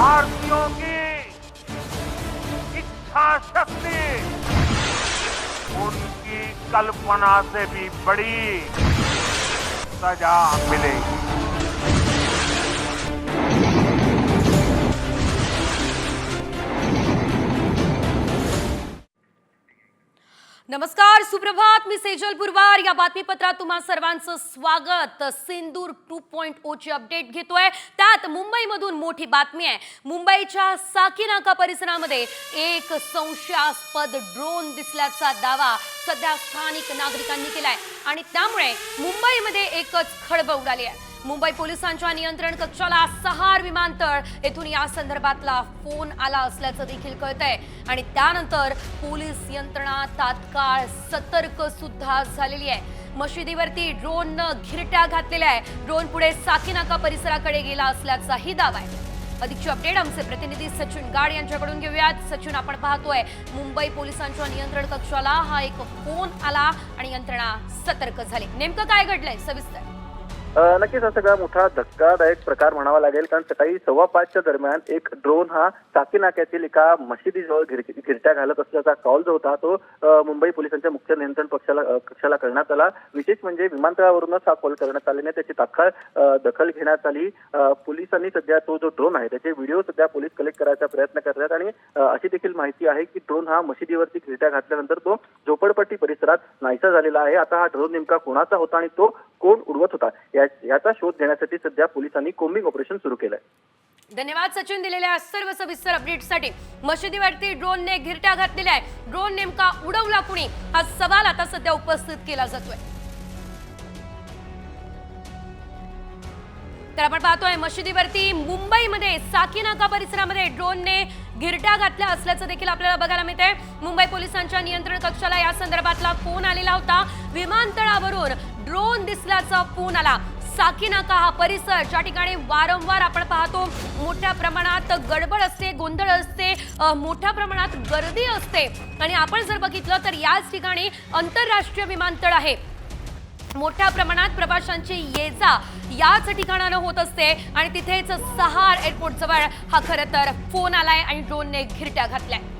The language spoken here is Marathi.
भारतीयों की इच्छा शक्ति उनकी कल्पना से भी बड़ी सजा मिलेगी। नमस्कार सुप्रभात. मी सेजल पुरवार या बातमीपत्रात तुम्हा सर्वांचं स्वागत. सिंदूर टू पॉइंट ओ ची अपडेट घेतोय. त्यात मुंबईमधून मोठी बातमी आहे. मुंबईच्या साकीनाका परिसरामध्ये एक संशयास्पद ड्रोन दिसल्याचा दावा सध्या स्थानिक नागरिकांनी केलाय. आणि त्यामुळे मुंबईमध्ये एकच खळबळ उडाली आहे. मुंबई पोलिसांच्या नियंत्रण कक्षाला सहार विमानतळ. येथून या संदर्भातला फोन आला असल्याचं देखील कळतंय. आणि त्यानंतर पोलीस यंत्रणा तात्काळ सतर्क सुद्धा झालेली आहे. मशिदीवरती ड्रोननं घिरट्या घातलेल्या आहे. ड्रोन पुढे साकीनाका परिसराकडे गेला असल्याचाही दावा आहे. अधिकची अपडेट आमचे प्रतिनिधी सचिन गाड यांच्याकडून घेऊयात. सचिन आपण पाहतोय मुंबई पोलिसांच्या नियंत्रण कक्षाला हा एक फोन आला आणि यंत्रणा सतर्क झाली. नेमकं काय घडलंय? सविस्तर. नक्कीच हा सगळा मोठा धक्कादायक प्रकार म्हणावा लागेल कारण सकाळी सव्वा पाचच्या दरम्यान एक ड्रोन हा चाकी नाक्यातील एका मशिदीजवळ घिरट्या गिरट्या घालत असल्याचा कॉल जो होता तो मुंबई पोलिसांच्या मुख्य नियंत्रण पक्षाला कक्षाला करण्यात आला. विशेष म्हणजे विमानतळावरूनच हा कॉल करण्यात आल्याने त्याची तात्काळ दखल घेण्यात आली. पोलिसांनी सध्या तो जो ड्रोन आहे त्याचे व्हिडिओ सध्या पोलीस कलेक्ट करायचा प्रयत्न करतात आणि अशी देखील माहिती आहे की ड्रोन हा मशिदीवरती घिरट्या घातल्यानंतर तो झोपडपट्टी परिसरात नाहीसा झालेला आहे. आता हा ड्रोन नेमका कोणाचा होता आणि तो कोण उडवत होता? याचा शोध घेण्यासाठी सध्या पोलिसांनी कोम्बिंग ऑपरेशन सुरू केलंय. धन्यवाद सचिन दिलेल्या सर्व सविस्तर अपडेटसाठी. मशिदीवरती ड्रोनने घिरट्या घातलेल्या आहे ड्रोन नेमका उडवला कुणी? हा सवाल आता सध्या उपस्थित केला जातोय. तर आपण पाहतोय मशिदीवरती मुंबईमध्ये साकीनाका परिसरामध्ये ड्रोनने गिरट्या घातल्या असल्याचं देखील आपल्याला बघायला मिळते मुंबई पोलिसांच्या नियंत्रण कक्षाला या संदर्भातला फोन आलेला होता. विमानतळावरून ड्रोन दिसल्याचा फोन आला. साकीनाका हा परिसर ज्या ठिकाणी वारंवार आपण पाहतो मोठ्या प्रमाणात गडबड असते गोंधळ असते मोठ्या प्रमाणात गर्दी असते. आणि आपण जर बघितलं तर याच ठिकाणी आंतरराष्ट्रीय विमानतळ आहे. मोठ्या प्रमाणात प्रवाशांची ये जा याच ठिकाणानं होत असते आणि तिथेच सहार एअरपोर्ट जवळ हा खरं तर फोन आलाय आणि ड्रोनने घिरट्या घातल्याय